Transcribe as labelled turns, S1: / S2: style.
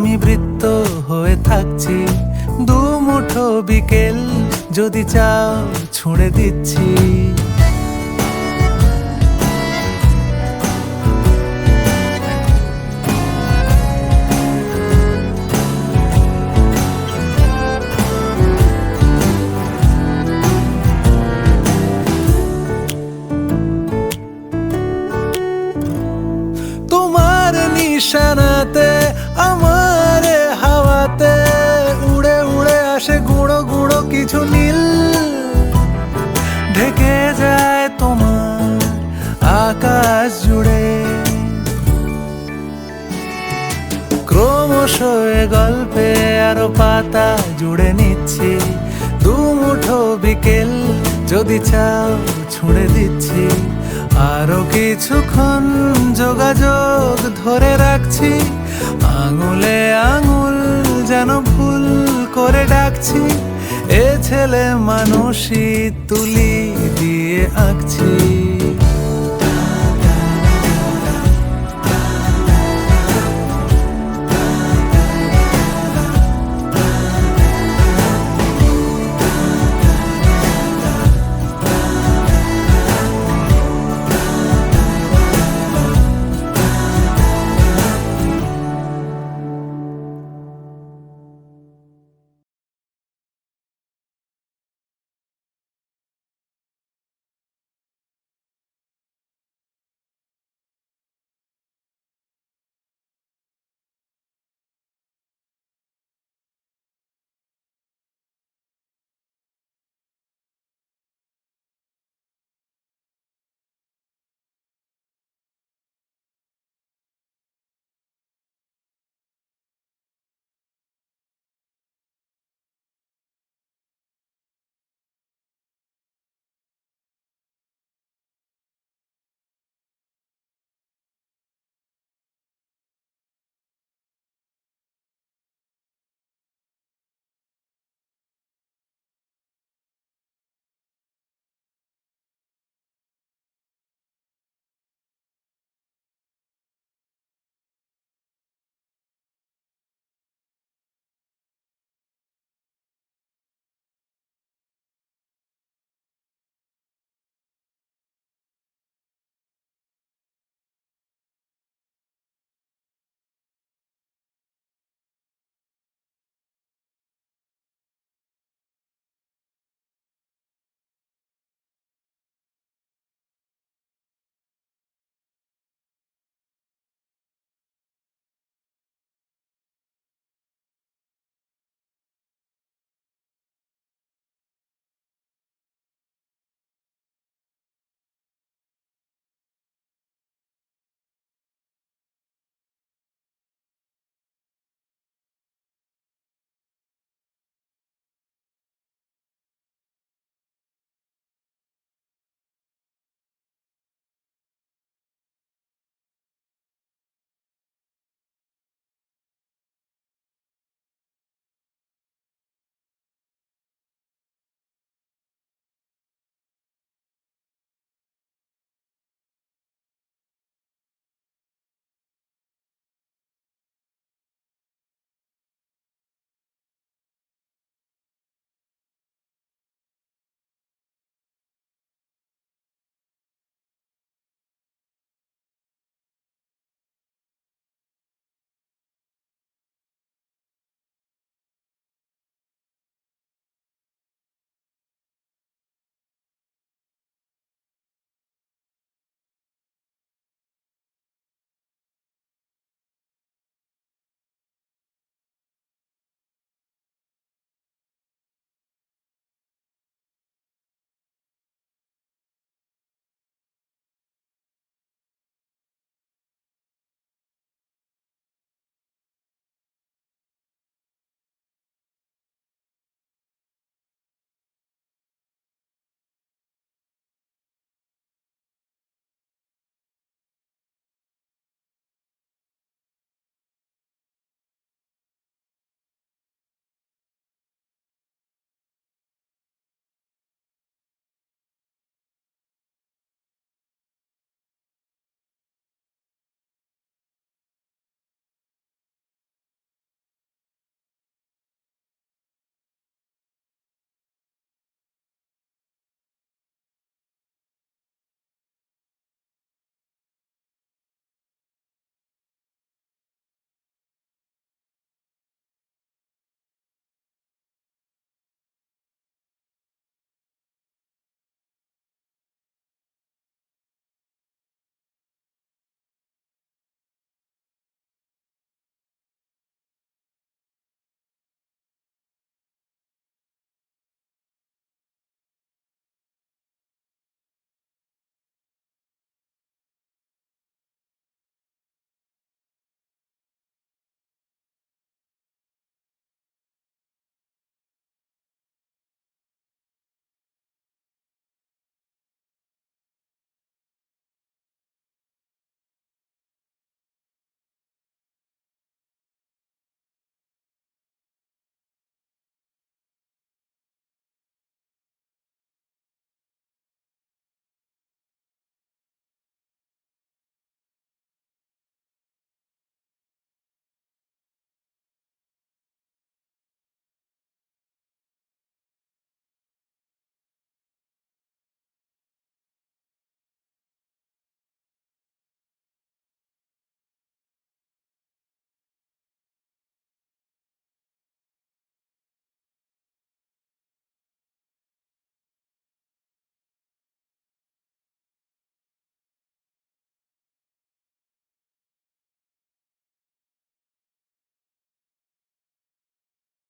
S1: আমি বৃত্ত হয়ে থাকছি। দু মুঠো বিকেল যদি চাও ছুঁড়ে দিচ্ছি। আসে গুঁড়ো গুঁড়ো কিছু নীল ঢেকে যায় তোমার আকাশ জুড়ে। ক্রমশ গল্পে আরও পাতা জুড়ে নিচ্ছি। দু মুঠো বিকেল যদি চাও ছুঁড়ে দিচ্ছি। আরও কিছুক্ষণ যোগাযোগ ধরে রাখছি। আঙুলে আঙুল যেন ভুল করে ডাকছি এ ছেলে মানুষই তুলি দিয়ে আঁকছি।